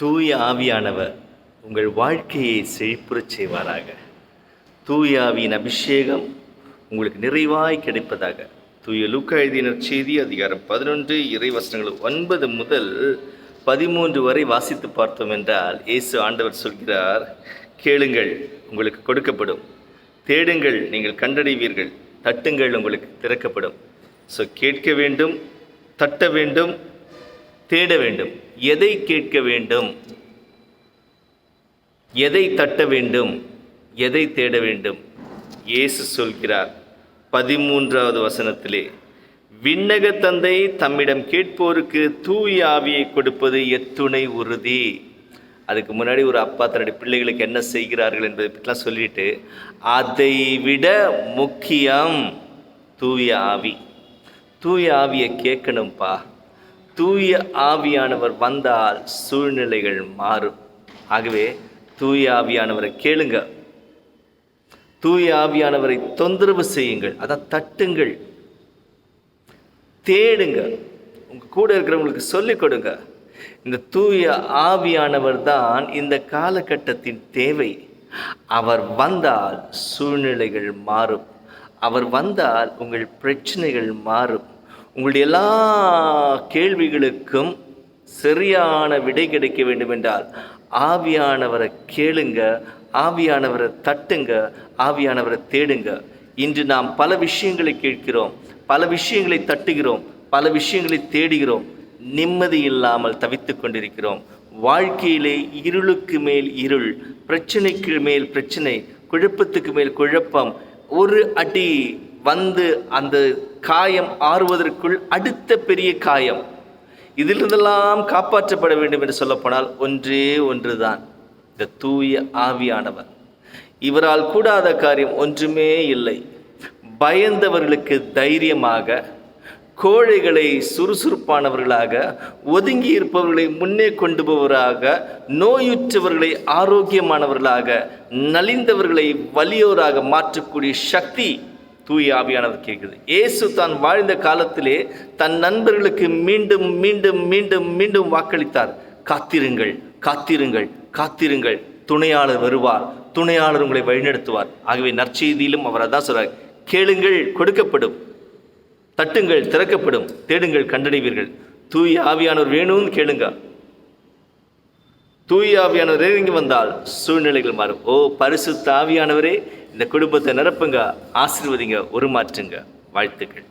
தூய ஆவியானவர் உங்கள் வாழ்க்கையை செழிப்புறச் செய்வாராக. தூய ஆவியின் அபிஷேகம் உங்களுக்கு நிறைவாய் கிடைப்பதாக. தூய லூக்கா எழுதின செய்தி அதிகாரம் பதினொன்று இறைவசனங்கள் ஒன்பது முதல் பதிமூன்று வரை வாசித்து பார்த்தோம் என்றால் இயேசு ஆண்டவர் சொல்கிறார் கேளுங்கள் உங்களுக்கு கொடுக்கப்படும். தேடுங்கள் நீங்கள் கண்டடைவீர்கள். தட்டுங்கள் உங்களுக்கு திறக்கப்படும். ஸோ கேட்க வேண்டும் தட்ட வேண்டும் தேட வேண்டும். எதை கேட்க வேண்டும்? எதை தட்ட வேண்டும்? எதை தேட வேண்டும்? இயேசு சொல்கிறார். பதிமூன்றாவது வசனத்திலே விண்ணக தந்தை தம்மிடம் கேட்போருக்கு தூய ஆவியை கொடுப்பது எத்துணை உறுதி. அதுக்கு முன்னாடி ஒரு அப்பா தன்னுடைய பிள்ளைகளுக்கு என்ன செய்கிறார்கள் என்பதை பற்றிலாம் சொல்லிட்டு அதை விட முக்கியம் தூய ஆவி. தூய ஆவியை கேட்கணும்ப்பா தூய ஆவியானவர் வந்தால் சூழ்நிலைகள் மாறும். ஆகவே தூய ஆவியானவரை கேளுங்க. தூய ஆவியானவரை தொந்தரவு செய்யுங்கள். அதான் தட்டுங்கள். தேடுங்க. உங்கள் கூட இருக்கிறவங்களுக்கு சொல்லிக் கொடுங்க. இந்த தூய ஆவியானவர் தான் இந்த காலகட்டத்தின் தேவை. அவர் வந்தால் சூழ்நிலைகள் மாறும். அவர் வந்தால் உங்கள் பிரச்சனைகள் மாறும். உங்களுடைய எல்லா கேள்விகளுக்கும் சரியான விடை கிடைக்க வேண்டும் என்றால் ஆவியானவரை கேளுங்க ஆவியானவரை தட்டுங்க ஆவியானவரை தேடுங்க. இன்று நாம் பல விஷயங்களை கேட்கிறோம் பல விஷயங்களை தட்டுகிறோம் பல விஷயங்களை தேடுகிறோம் நிம்மதி இல்லாமல் தவித்து கொண்டிருக்கிறோம். வாழ்க்கையிலே இருளுக்கு மேல் இருள் பிரச்சனைக்கு மேல் பிரச்சனை குழப்பத்துக்கு மேல் குழப்பம் ஒரு அடி வந்து அந்த காயம் ஆறுவதற்குள் அடுத்த பெரிய காயம். இதிலிருந்தெல்லாம் காப்பாற்றப்பட வேண்டும் என்று சொல்லப்போனால் ஒன்றே ஒன்றுதான். இந்த தூய ஆவியானவர். இவரால் கூடாத காரியம் ஒன்றுமே இல்லை. பயந்தவர்களுக்கு தைரியமாக கோழைகளை சுறுசுறுப்பானவர்களாக ஒதுங்கி இருப்பவர்களை முன்னே கொண்டு போவராக நோயுற்றவர்களை ஆரோக்கியமானவர்களாக நலிந்தவர்களை வலியோராக மாற்றக்கூடிய சக்தி தூய ஆவியானவர் கேட்குது. இயேசு தான் வாழ்ந்த காலத்திலே தன் நண்பர்களுக்கு மீண்டும் மீண்டும் மீண்டும் மீண்டும் வாக்களித்தார். காத்திருங்கள் காத்திருங்கள் காத்திருங்கள். துணையாளர் வருவார். துணையாளர் உங்களை வழிநடத்துவார். ஆகவே நற்செய்தியிலும் அவர் அதான் சொல்றார். கேளுங்கள் கொடுக்கப்படும். தட்டுங்கள் திறக்கப்படும். தேடுங்கள் கண்டடைவீர்கள். தூய ஆவியானவர் வேணும்னு கேளுங்க. தூய ஆவியானவரே இங்கே வந்தால் சூழ்நிலைகள் மாறும். ஓ பரிசுத்த ஆவியானவரே இந்த குடும்பத்தை நிரப்புங்க ஆசிர்வதிங்க உருமாற்றுங்க. வாழ்த்துக்கள்.